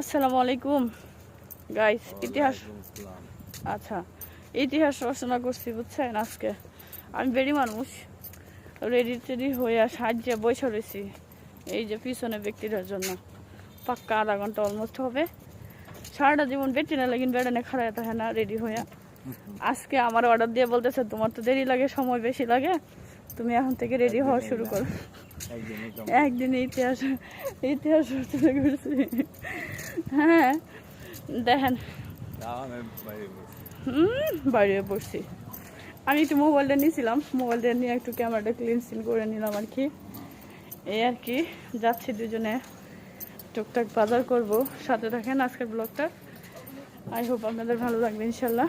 আসসালামু আলাইকুম। গাইস ইতিহাস আচ্ছা ইতিহাস রচনা করছি বুঝছেন আজকে। আমি বেরি মানুষ রেডি টেডি হয়ে সাহায্যে বসে রয়েছি। এই যে পিছনে ব্যক্তিটার জন্য। পাক্কা আধা ঘণ্টা অলমোস্ট হবে। সারাটা জীবন বেটি না লাগিন বেড়ানে খাড়ায় থাকে না রেডি হয়ে। আজকে আমার অর্ডার দিয়ে বলতেছে তোমার তো দেরি লাগে সময় বেশি লাগে। তুমি এখন থেকে রেডি হওয়া শুরু করো। একদিনে ইতিহাস ইতিহাস রচনা করছি। হ্যাঁ দেখেন। হুম, বাইরে বসছি। আমি একটু মোবাইলটা নিয়েছিলাম। মোবাইলটা নিয়ে একটু ক্যামেরাটা ক্লিনসিন করে নিলাম আর কি। এই আর কি, যাচ্ছি দুজনে টুকটাক বাজার করব। সাথে থাকেন আজকের ব্লগটা আই হোপ আপনাদের ভালো লাগবে ইনশাল্লাহ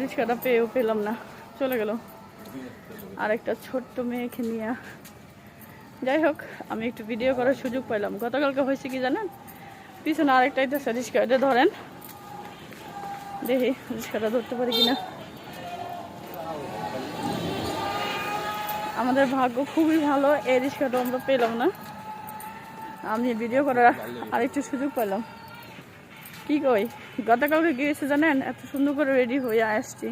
রিক্সাটা পেয়েও পেলাম না। চলে গেল। আর একটা ছোট্ট মেয়েকে নিয়ে। যাই হোক, আমি একটু ভিডিও করার সুযোগ পাইলাম। গতকালকে হয়েছে কি জানেন? পিছনে আরেকটা আইতেছে রিক্সা এটা ধরেন। দেখি রিক্সাটা ধরতে পারি কিনা। আমাদের ভাগ্য খুবই ভালো, এই রিক্সাটা আমরা পেলাম না। আমি ভিডিও করার আরেকটু সুযোগ পেলাম কি কই? গতকালকে গিয়েছে জানেন? এত সুন্দর করে রেডি হয়ে আসছি।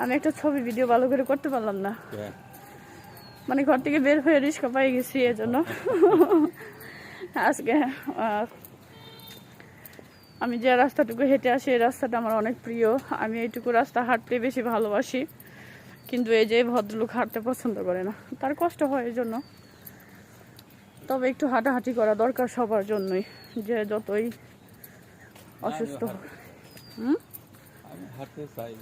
আমি একটা ছবি ভিডিও ভালো করে করতে পারলাম না। মানে ঘর থেকে বের হয়ে রিক্সা পাই গেছি এজন্য। আজকে আমি যে রাস্তাটুকু হেঁটে আসি এই রাস্তাটা আমার অনেক প্রিয়। আমি এইটুকু রাস্তা হাঁটতে বেশি ভালোবাসি। কিন্তু এই যে ভদ্রলোক হাঁটতে পছন্দ করে না তার কষ্ট হয় এই জন্য তবে একটু হাঁটাহাঁটি করা দরকার সবার জন্যই যে যতই অসুস্থ। হুম? হাঁটতে চাই।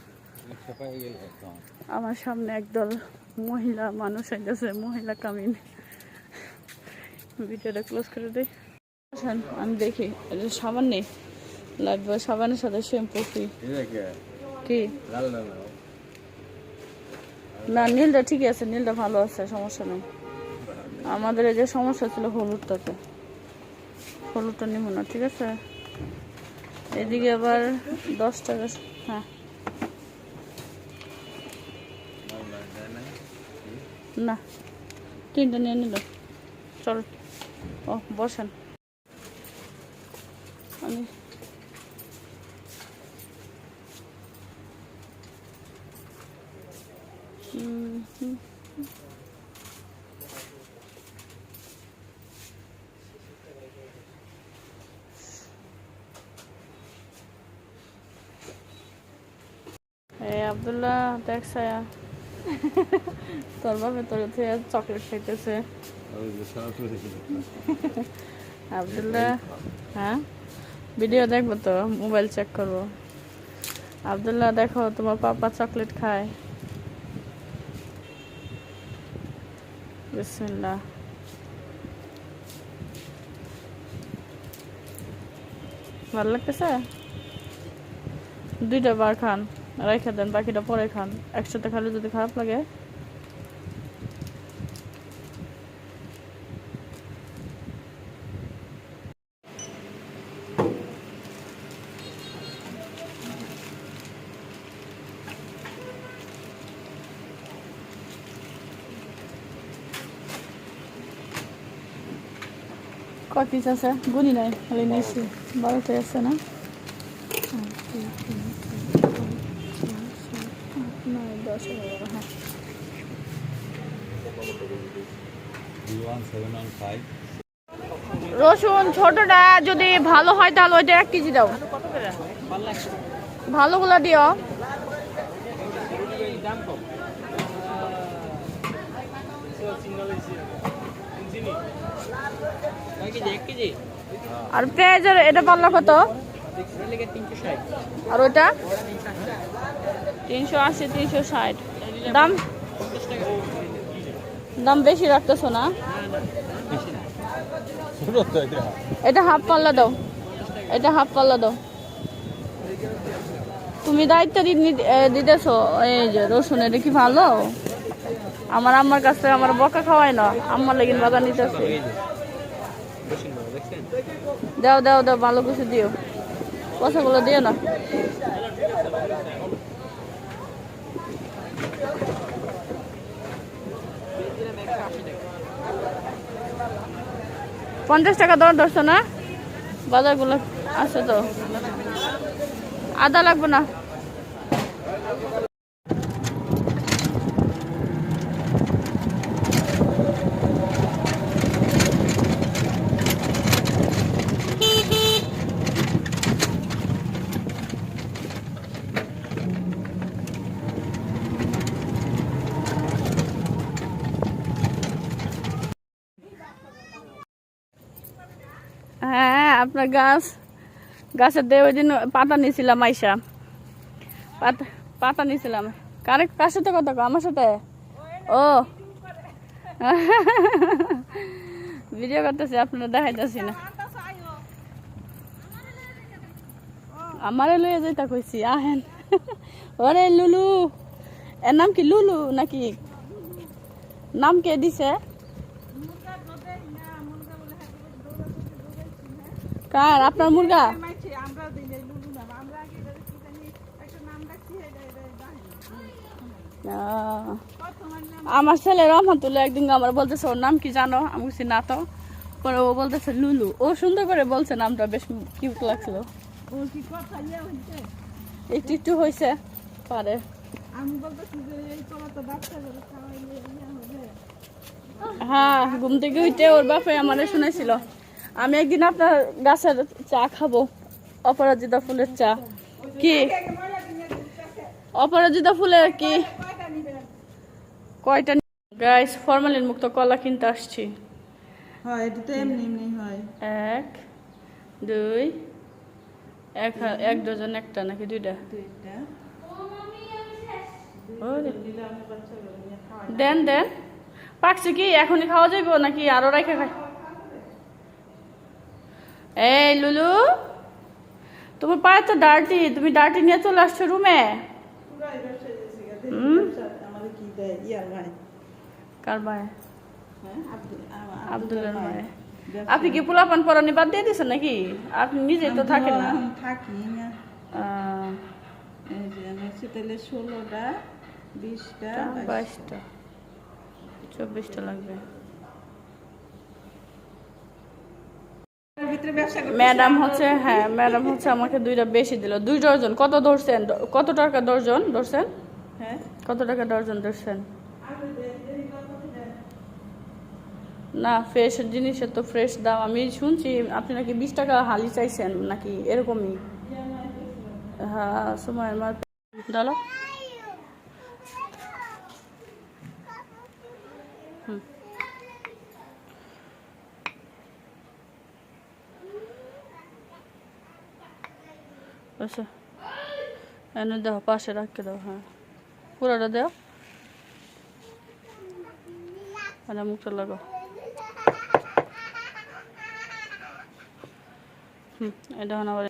আমার সামনে একদল মহিলা মানুষ গেছে মহিলা কামিন। ভিডিওটা ক্লোজ করে দিই। আসেন, আমি দেখি এটা সাবান নেই লাগবে সাবানের সাথে শ্যাম্পু কি কি? না নীলটা ঠিকই আছে নীলটা ভালো আছে সমস্যা নেই। আমাদের এই যে সমস্যা ছিল হলুদটাতে। হলুদটা নিব না ঠিক আছে? এদিকে আবার দশ টাকা হ্যাঁ। না তিনটা নিয়ে নিল। চল ও বসেন। আমি আবদুল্লাহ দেখ ছায়া। তোর বাপে তোর থেকে চকলেট খাইতেছে। আবদুল্লাহ হ্যাঁ? ভিডিও দেখব তো মোবাইল চেক করব। আবদুল্লাহ দেখো তোমার পাপা চকলেট খায়। বিসমিল্লাহ। ভালো লাগতেছে? দুইটা বার খান। রেখে দেন, বাকিটা পরে খান। একসাথে খালে যদি খারাপ লাগে। পিস আছে? গুনি নাই, খালি নিয়েছি বারোটাই আছে না? রসুন ছোটটা যদি ভালো হয় তাহলে ওইটা এক কেজি দাও। ভালোগুলা দিও। আর পেঁয়াজের এটা পাল্লা কত? আর ওইটা? তিনশো আশি, তিনশো ষাট। দাম? দাম বেশি রাখতেছো না? এটা হাফ পাল্লা দাও। এটা হাফ পাল্লা দাও। তুমি দায়িত্ব দিতেছো। এই যে রসুন, এটা কি ভালো? আমার আম্মার কাছ থেকে আমার বকা খাওয়াই না। আম্মার লেগিন বাজার নিতেছে দাও দাও দাও, ভালো কিছু দিও। পয়সাগুলো দিও না। পঞ্চাশ টাকা দর ধরছো না? বাজারগুলো আছে তো। আদা লাগবে না হ্যাঁ আপনার গাছ, গাছের দিয়ে ওই দিন পাতা নিয়েছিলাম আইসা। পাতা পাতা নিয়েছিলাম। কারে কার সাথে কথা কও? আমার সাথে? ও। ভিডিও করতেছি, আপনারা দেখাইতেছি না। আমারে লইয়া যাইতা কইছি, আহেন। ওরে লুলু। এর নাম কি, লুলু নাকি? নাম কে দিছে? কার? আপনার মুরগা? আমার ছেলে রহমতুল্লাহ একদিন আমার বলতেছে, ওর নাম কি জানো? আমি বলছি, না তো। পরে ও বলতেছে, লুলু। ও সুন্দর করে বলছে নামটা, বেশ কিউট লাগছিল। একটু একটু হয়েছে পারে। হ্যাঁ ঘুম থেকে উঠে ওর বাপে আমারে শুনেছিল আমি একদিন আপনার গাছের চা খাব অপরাজিতা ফুলের চা। কি? অপরাজিতা ফুলের কি? কয়টা গাইস ফরমালিন মুক্ত কলা কিনতে আসছি। হয় এটা তো এমনি এমনি হয়। এক দুই এক এক ডজন একটা নাকি দুইটা? দেন দেন। পাকছে কি? এখনই খাওয়া যাইব নাকি? আরও রাখা খাই। এই লুলু? তোমার পায়ে তো ডার্টি তুমি ডার্টি নিয়ে চলে আসছো রুমে কার হ্যাঁ আপনি কি পোলাপান পরানি বাদ দিয়ে দিচ্ছেন নাকি? আপনি নিজেই তো থাকেন না। থাকি না। তাহলে ষোলোটা বিশটা। বাইশটা। চব্বিশটা লাগবে এর ভিতরে ব্যবসা করতেছি। ম্যাডাম হচ্ছে হ্যাঁ ম্যাডাম হচ্ছে আমাকে দুইটা বেশি দিল। দুই ডজন। কত ধরছেন? কত টাকা ডজন ধরছেন? হ্যাঁ। কত টাকা ডজন ধরছেন? না ফ্রেশ জিনিসের তো ফ্রেশ দাম। আমি শুনছি আপনি নাকি বিশ টাকা হালি চাইছেন নাকি এরকমই? হ্যাঁ সময় আমার ডালো হুম। আচ্ছা। এনে দাও পাশে রাখতে দাও হ্যাঁ। পুরোটা দাও মানে মুখটা লাগো। হুম এটা হন আবার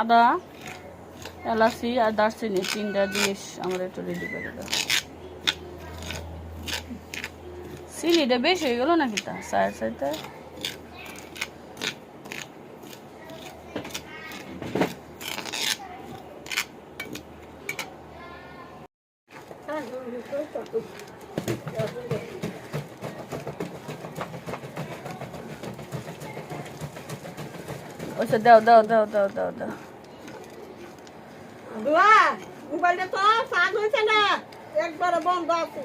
আদা, এলাচি আর দারচিনি, তিনটা জিনিস আমার একটু রেডি করে চিনিটা বেশি হয়ে গেল নাকি তা সাইড সাইডে ওইসব দাও দাও দাও দাও দাও দাও মোবাইলটা তো চার্জ হয়েছে না একবারে বন্ধ আছে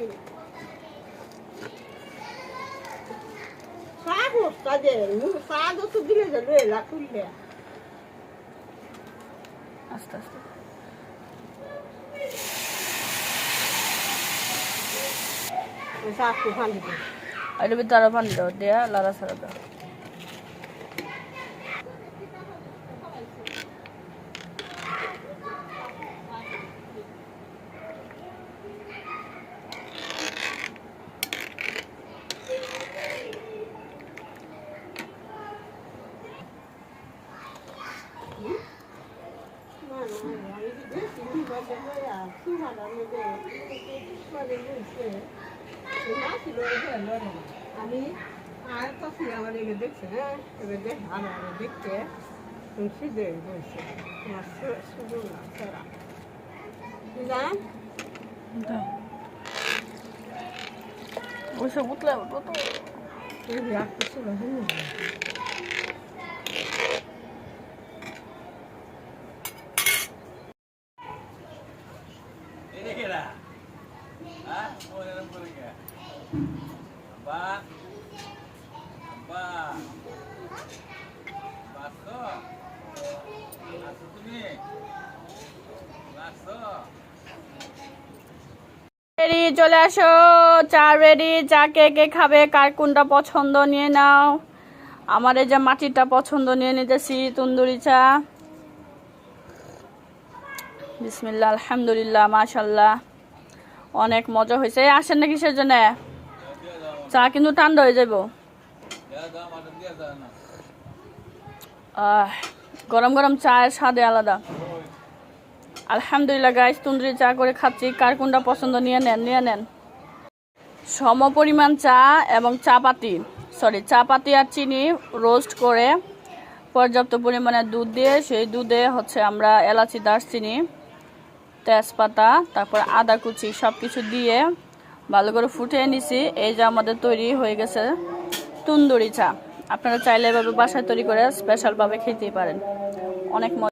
চার্জ হচ্ছে দিলে যে লইলা খুললে আস্তে আস্তে। চার্জ তো ভালো দিবে আর এর ভিতরে আরও পানি দাও। দেয়া আমি আর তো আমার এগুলো দেখছে হ্যাঁ এবার দেখ আমার দেখতে। দেখ বলছে আমার শুধু না ছাড়া। জান ওইসব উতলে উঠবো তো। এই চলে আসো। চা রেডি চা কে কে খাবে, কার কোনটা পছন্দ নিয়ে নাও। আমার এই যে মাটিটা পছন্দ নিয়ে নিতেছি, তন্দুরি চা। বিসমিল্লা আলহামদুলিল্লাহ, মাশাল্লাহ। অনেক মজা হয়েছে। আসেন না কিসের জন্য চা কিন্তু ঠান্ডা হয়ে যাব গরম গরম চায়ের স্বাদে আলাদা। আলহামদুলিল্লাহ গাইস তুন্দুরি চা করে খাচ্ছি। কার কোনটা পছন্দ? নিয়ে নেন নিয়ে নেন। সম পরিমাণ চা এবং চা পাতি সরি চা পাতি আর চিনি রোস্ট করে পর্যাপ্ত পরিমাণে দুধ দিয়ে, সেই দুধে হচ্ছে আমরা এলাচি, দারচিনি, তেজপাতা, তারপর আদা কুচি সব কিছু দিয়ে ভালো করে ফুটিয়ে নিছি। এই যে আমাদের তৈরি হয়ে গেছে তুন্দুরি চা। আপনারা চাইলে এভাবে বাসায় তৈরি করে স্পেশালভাবে খেতেই পারেন। অনেক মজা।